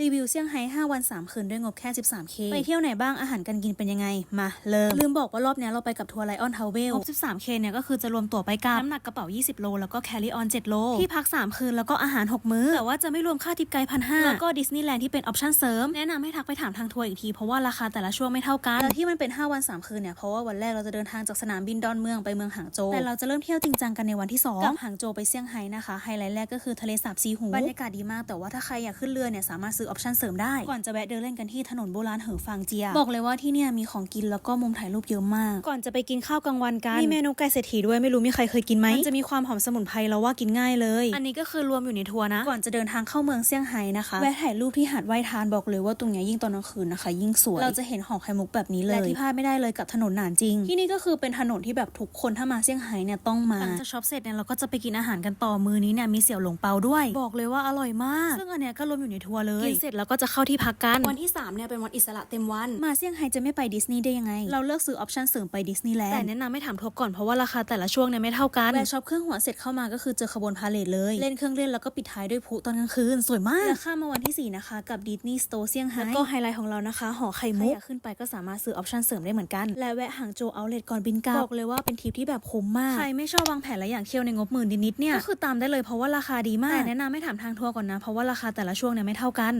รีวิวเซี่ยงไฮ้5วัน 3 คืนด้วยงบแค่ 13k ไปเที่ยวไหนบ้างอาหารการกินเป็นยังไง มาเริ่มลืมบอกว่ารอบเนี้ยเราไปกับทัวร์ไลออนทาวเวลงบ 13k เนี่ยก็คือจะรวมตั๋วไปกลับน้ำหนักกระเป๋า 20 โล แล้วก็แคริออน7โล ที่พัก 3 คืนแล้วก็อาหาร 6 มื้อ แต่ว่าจะไม่รวมค่าทิปไกด์พันห้าแล้วก็ดิสนีย์แลนด์ที่เป็นออปชั่นเสริม แนะนำให้ทักไปถามทางทัวร์อีกที เพราะว่าราคาแต่ละช่วงไม่เท่ากันแล้วที่มันเป็น 5 วัน 3 คืนเนี่ยเพราะว่าวันแรกเราจะเดินทางจากสนามบินดอนเมืองไปเมืองหางโจวแต่เราจะเริ่มเที่ยวจริงจังกันในวันที่2กับหางโจวไปเซี่ยงไฮ้นะคะไฮไลท์แรกก็คือทะเลสาบซีหูบรรยากาศดีมากแต่ว่าถ้าใครอยากขึ้นเรือเนี่ยสามารถซื้อออปชั่นเสริมได้ ก่อนจะแวะเดินเล่นกันที่ถนนโบราณเหอฟางเจีย บอกเลยว่าที่เนี่ยมีของกินแล้วก็มุมถ่ายรูปเยอะมาก ก่อนจะไปกินข้าวกลางวันกันมีเมนูไก่เศรษฐีด้วยไม่รู้มีใครเคยกินไหมมันจะมีความหอมสมุนไพรแล้วว่ากินง่ายเลย อันนี้ก็คือรวมอยู่ในทัวร์นะ ก่อนจะเดินทางเข้าเมืองเซี่ยงไฮ้นะคะแวะถ่ายรูปที่หาดไหว้ทานบอกเลยว่าตรงเนี้ยยิ่งตอนกลางคืนนะคะ ยิ่งสวยเราจะเห็นหอไข่มุกแบบนี้เลยและที่พลาดไม่ได้เลยกับถนนหนานจริง ที่นี่ก็คือเป็นถนนที่แบบทุกคนถ้ามาเซี่ยงไฮ้เนี่ยต้องมาหลังจากช็อปเสร็จเนี่ยเราก็จะไปกินอาหารกันต่อมือนี้เนี่ยมีเสี่ยวหลงเปาด้วย บอกเลยว่าอร่อยมาก ซึ่งอันเนี้ยก็รวมอยู่ในทัวร์เลยกินเสร็จแล้วก็จะเข้าที่พักกัน วันที่3เนี่ยเป็นวันอิสระเต็มวัน มาเซี่ยงไฮ้จะไม่ไปดิสนีย์ได้ยังไง เราเลือกซื้อออปชั่นเสริมไปดิสนีย์แลนด์ แต่แนะนำไม่ถามทบก่อนเพราะว่าราคาแต่ละช่วงเนี่ยไม่เท่ากันแวะช็อปเครื่องหัวเสร็จเข้ามาก็คือเจอขบวนพาเลทเลย เล่นเครื่องเล่นแล้วก็ปิดท้ายด้วยพลุตอนกลางคืนสวยมากแล้วข้ามมาวันที่ 4 นะคะ กับดิสนีย์สโตร์เซี่ยงไฮ้แล้วก็ไฮไลท์ของเรานะคะหอไข่มุกใครอยากขึ้นไปก็สามารถซื้อออปชั่นเสริมได้เหมือนกัน และแวะหางโจวเอาเลทก่อนบินกลับบอกเลยว่าเป็นทริปที่แบบคุ้มมากใครไม่ชอบวางแผนและอยากเที่ยวในงบหมื่นนิดๆเนี่ยก็คือตามได้เลยเพราะว่าราคาดีมากแต่แนะนำให้ถามทางทัวร์ก่อนนะเพราะว่าราคาแต่ละช่วงเนี่ยไม่เท่ากัน